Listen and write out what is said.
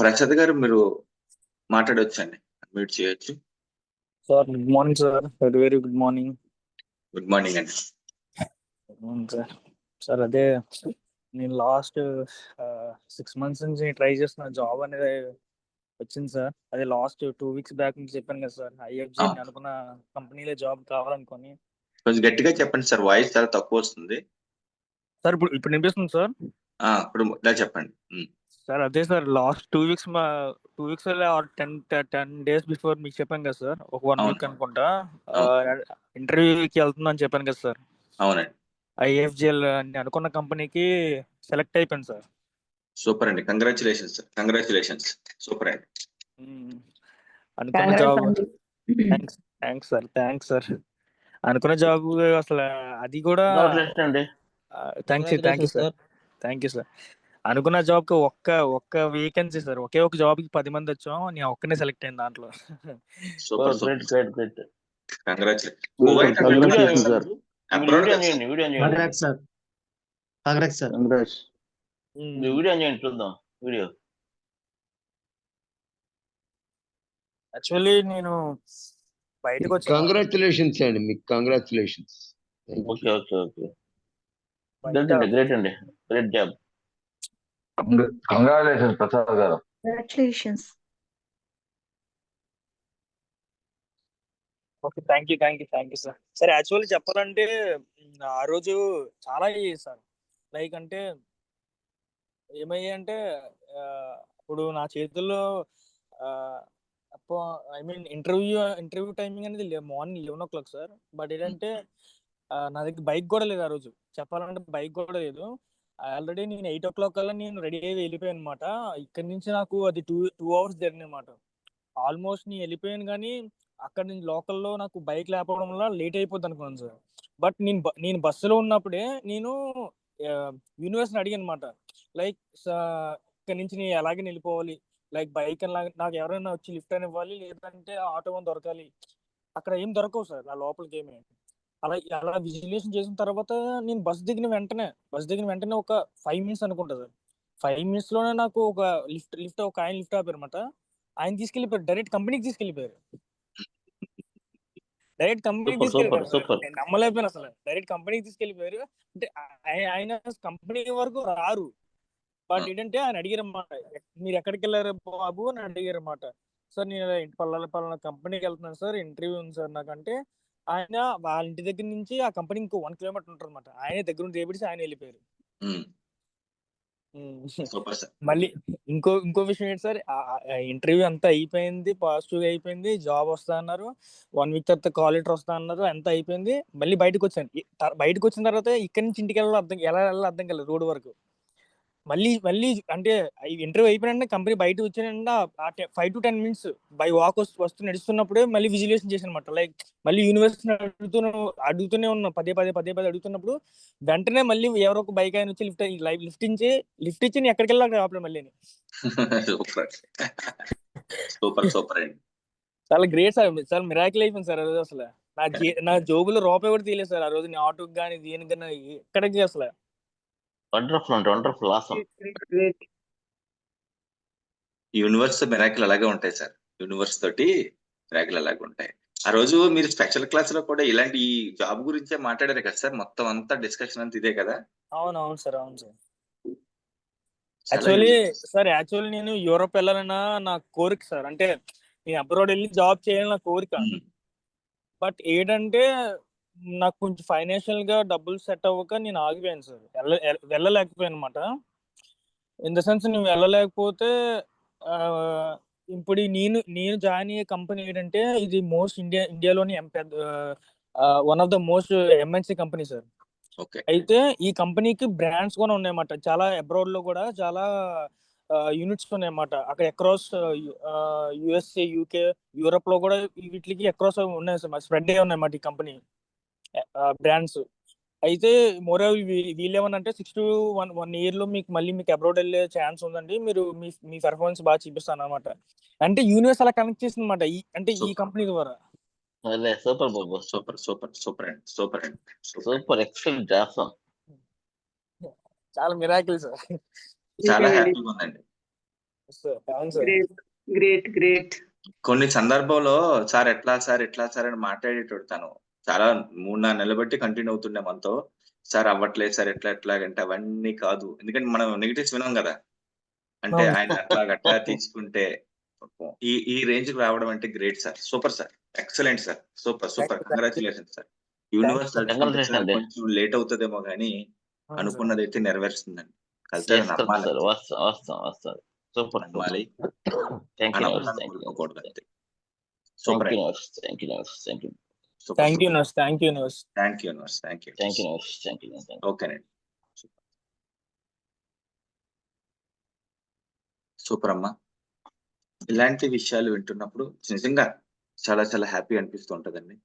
ప్రసాద్ గారు మీరు మాట్లాడొచ్చండి మ్యూట్ చేయొచ్చు. Sir good morning sir. Very very good morning. Good morning అండి. సార్. సార్ అదే నేను లాస్ట్ సిక్స్ మంత్స్ నుంచి ట్రై చేస్తున్న జాబ్ అనేది వచ్చింది సార్. అదే లాస్ట్ టూ వీక్స్ బ్యాక్ నుంచి చెప్పాను కదా సార్. ఐఎఫ్జి. అనుకున్న కంపెనీలో జాబ్ కావాలనుకొని. కొంచెం గట్టిగా చెప్పండి సార్ వాయిస్ చాలా తక్కువ వస్తుంది. సార్ ఇప్పుడు ఇప్పుడు వినిపిస్తుంది సార్? ఇప్పుడు చెప్పండి. సార్ అదే సార్ లాస్ట్ టూ వీక్స్ మా two weeks ten ten days before మీకు చెప్పాను కదా సార్ ఒక వన్. వీక్ అనుకుంటా ఇంటర్వ్యూకి వెళ్తుందని చెప్పాను కదా సార్. అవునండి. ఐఎఫ్జిఎల్ అని అనుకున్న కంపెనీకి సెలెక్ట్ అయిపోయింది సార్. సూపర్ అండి. Congratulations sir. కంగ్రాచులేషన్స్. సూపర్ అండి. అనుకున్న job thanks thanks sir thanks sir. అనుకున్న జాబ్ అసలు అది కూడా thanks thank you sir. Thank you sir. అనుకున్న జాబ్కి ఒక్క ఒక్క వేకెన్సీ సార్. ఒకే ఒక జాబ్కి పది మంది వచ్చాం నేను ఒక్కనే సెలెక్ట్ అయింది దాంట్లో. Super great great great sir video on చేయండి చూద్దాం. వీడియో యాక్చువల్లీ నేను బయటకు వచ్చి కంగ్రాచులేషన్స్ అండి మీకు congratulations okay okay okay great అండి గ్రేట్ జాబ్ కంగ్రాచులేషన్ ప్రసాద్ గారు. Congratulations. Okay thank you thank you thank you sir. Sir actually చెప్పాలంటే ఆ రోజు చాలా సార్. లైక్ అంటే ఏమయ్యాయి అంటే ఇప్పుడు నా చేతుల్లో I mean interview interview timing అనేది morning eleven o'clock sir. But ఏంటంటే నా దగ్గర బైక్ కూడా లేదు ఆ రోజు. చెప్పాలంటే బైక్ కూడా లేదు. ఆల్రెడీ నేను ఎయిట్ ఓ క్లాక్ కల్లా నేను రెడీ అయ్యి వెళ్ళిపోయాను అనమాట ఇక్కడ నుంచి నాకు అది టూ టూ అవర్స్ జర్నీ అనమాట ఆల్మోస్ట్ నేను వెళ్ళిపోయాను కానీ అక్కడ నుంచి లోకల్లో నాకు బైక్ లేకపోవడం వల్ల లేట్ అయిపోద్ది అనుకున్నాను సార్. బట్ నేను నేను బస్సులో ఉన్నప్పుడే నేను యూనివర్సిటీని అడిగాను అనమాట లైక్ ఇక్కడ నుంచి నేను ఎలాగే వెళ్ళిపోవాలి. లైక్ బైక్ నాకు ఎవరైనా వచ్చి లిఫ్ట్ అని ఇవ్వాలి లేదంటే ఆటో అని దొరకాలి. అక్కడ ఏం దొరకవు సార్ ఆ లోపలికి ఏమేమి అలా అలా విజిలేషన్ చేసిన తర్వాత నేను బస్ దిగిన వెంటనే బస్ దిగిన వెంటనే ఒక ఫైవ్ మినిట్స్ అనుకుంటా సార్ ఫైవ్ మినిట్స్లోనే నాకు ఒక లిఫ్ట్ లిఫ్ట్ ఒక ఆయన లిఫ్ట్ ఆపారు అనమాట ఆయన తీసుకెళ్ళిపోయారు డైరెక్ట్ కంపెనీకి తీసుకెళ్ళిపోయారు. డైరెక్ట్ కంపెనీకి తీసుకెళ్ళిపోయారు నమ్మలేకపోయాను అసలు. డైరెక్ట్ కంపెనీకి తీసుకెళ్ళిపోయారు. అంటే ఆయ- ఆయన కంపెనీ వరకు రారు. బట్. ఏంటంటే ఆయన అడిగారు అన్నమాట మీరు ఎక్కడికి వెళ్ళారు బాబు? అని అడిగారు అన్నమాట సార్ నేను పల్లెల పలానా కంపెనీకి వెళ్తున్నాను సార్ ఇంటర్వ్యూ ఉంది సార్ నాకంటే. ఆయన వాళ్ళ ఇంటి దగ్గర నుంచి ఆ కంపెనీ ఇంకో వన్ కిలోమీటర్ ఉంటుంది అనమాట ఆయన దగ్గర నుంచి చేపించి ఆయన వెళ్ళిపోయారు మళ్ళీ ఇంకో ఇంకో విషయం ఏంటి సార్? ఇంటర్వ్యూ అంతా అయిపోయింది? పాజిటివ్గా అయిపోయింది? జాబ్ వస్తా అన్నారు. వన్ వీక్ తర్వాత కాల్ లెటర్ వస్తా అన్నారు. అంతా అయిపోయింది? మళ్ళీ బయటకు వచ్చాను బయటకు వచ్చిన తర్వాత ఇక్కడి నుంచి ఇంటికి వెళ్ళాలో అర్థం ఎలా వెళ్ళాలో అర్థం కాలేదు రోడ్ వరకు. మళ్ళీ మళ్ళీ అంటే ఇంటర్వ్యూ అయిపోయిన కంపెనీ బయట వచ్చానంటే five to ten minutes by walk వస్తూ నడుస్తున్నప్పుడే మళ్ళీ విజిలేషన్ చేశాను అనమాట లైక్ మళ్ళీ యూనివర్సిటీ అడుగుతూనే అడుగుతూనే ఉన్నా. పదే పదే పదే పదే అడుగుతున్నప్పుడు వెంటనే మళ్ళీ ఎవరో ఒక బైక్ ఆయన వచ్చి లిఫ్ట్ లైవ్ లిఫ్ట్ ఇచ్చి లిఫ్ట్ ఇచ్చి నేను ఎక్కడికి వెళ్ళాలి ఆపలే మళ్ళీ సూపర్. సూపర్ అండి. చాలా గ్రేట్ సార్ చాలా మిరాకిల్ అయిపోయింది సార్ అసలు. నా నా జోబులో రూపాయి కూడా తీయలేదు సార్ ఆ రోజు. నేను ఆటోకి కానీ దేనికన్నా ఎక్కడికి అసలు. వండర్ఫుల్ అండి వండర్ఫుల్ ఆసమ్ యూనివర్స్ మిరాకిల్ అలాగే ఉంటాయి సార్ యూనివర్స్ తోటి మిరాకిల్ అలాగే ఉంటాయి. ఆ రోజు మీరు స్పెషల్ క్లాస్లో కూడా ఇలాంటి ఈ జాబ్ గురించే మాట్లాడారు కదా సార్ మొత్తం అంతా డిస్కషన్ అంతా ఇదే కదా? అవును అవును సార్ అవును సార్ యాక్చువల్లీ. సార్ యాక్చువల్లీ నేను యూరోప్ వెళ్ళాలన్నా నా కోరిక సార్ అంటే నేను అబ్రాడ్ వెళ్ళి జాబ్ చేయాలని నా కోరిక బట్ ఏంటంటే నాకు కొంచెం ఫైనాన్షియల్గా డబ్బులు సెట్ అవ్వక నేను ఆగిపోయాను సార్. వెళ్ళలేకపోయాను అనమాట ఇన్ ద సెన్స్ నేను వెళ్ళలేకపోతే ఇప్పుడు నేను నేను జాయిన్ అయ్యే కంపెనీ ఏంటంటే ఇది మోస్ట్ ఇండియా ఇండియాలోని one of the most MNC company sir. Okay. అయితే ఈ కంపెనీకి బ్రాండ్స్ కూడా ఉన్నాయన్నమాట చాలా అబ్రాడ్లో కూడా చాలా యూనిట్స్ ఉన్నాయన్నమాట అక్కడ అక్రాస్ యుఎస్ఏ యూకే యూరోప్లో కూడా వీటికి అక్రాస్ ఉన్నాయి సార్. స్ప్రెడ్ అయ్యి ఉన్నాయన్నమాట ఈ కంపెనీ. బ్రాండ్స్ అయితే మోర్ వీళ్ళేమనంటే సిక్స్ టు వన్ వన్ ఇయర్లో మీకు మళ్ళీ మీకు అబ్రాడ్ వెళ్ళే ఛాన్స్ ఉందండి. మీరు మీ మీ పెర్ఫార్మెన్స్ బాగా చూపిస్తాను అనమాట అంటే యూనివర్స్ అలా కనెక్ట్ చేసింది అనమాట అంటే ఈ. కంపెనీ ద్వారా. అదే సూపర్ బాబు. సూపర్ సూపర్ సూపర్ అండి. సూపర్ అండి. సూపర్ ఎక్సలెంట్ ఆసమ్ చాలా మిరాకిల్ సార్ చాలా హ్యాపీగా ఉందండి. గ్రేట్ గ్రేట్ కొన్ని సందర్భంలో సార్ ఎట్లా సార్ ఎట్లా సార్ అని మాట్లాడేటోడు తను. చాలా మూడు నాలుగు నెలలు బట్టి కంటిన్యూ అవుతుండే మనతో. సార్ అవ్వట్లేదు సార్ ఎట్లా ఎట్లా అంటే అవన్నీ కాదు. ఎందుకంటే మనం నెగిటివ్స్ వినాం కదా. అంటే. ఆయన అట్లా అట్లా తీసుకుంటే ఈ ఈ రేంజ్కి రావడం అంటే great sir. Super sir. Excellent sir. Super super. Congratulation sir. Universe. కొంచెం లేట్ అవుతుందేమో కానీ. అనుకున్నది అయితే నెరవేరుస్తుందండి. నమ్మాలి. సూపర్ నమ్మాలి. థ్యాంక్ యూ అనవసరం thank you nurse thank you nurse thank you thank you you thank you thank you ఓకేనండి సూపర్ అమ్మా. ఇలాంటి విషయాలు వింటున్నప్పుడు నిజంగా చాలా చాలా హ్యాపీ అనిపిస్తూ ఉంటదండి.